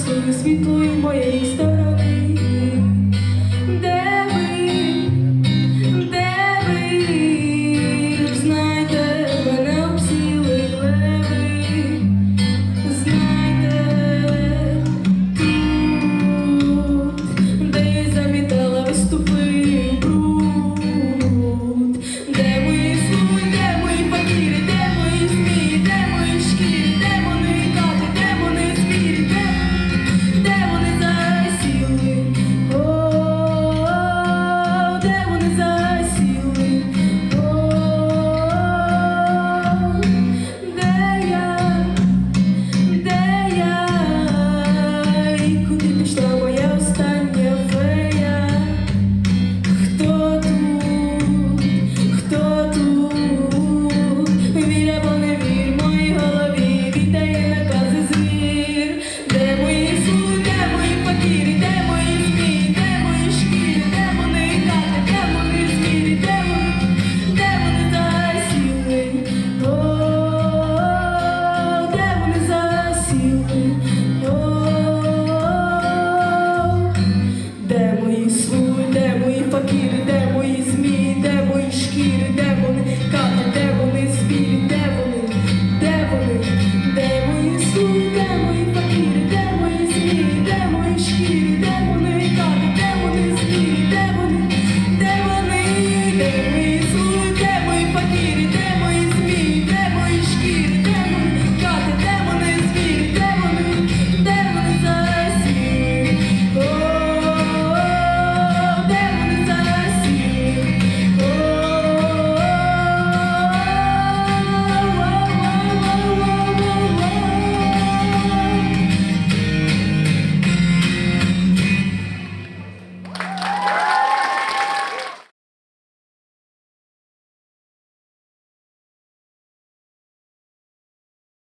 красою світлою моєї сторони.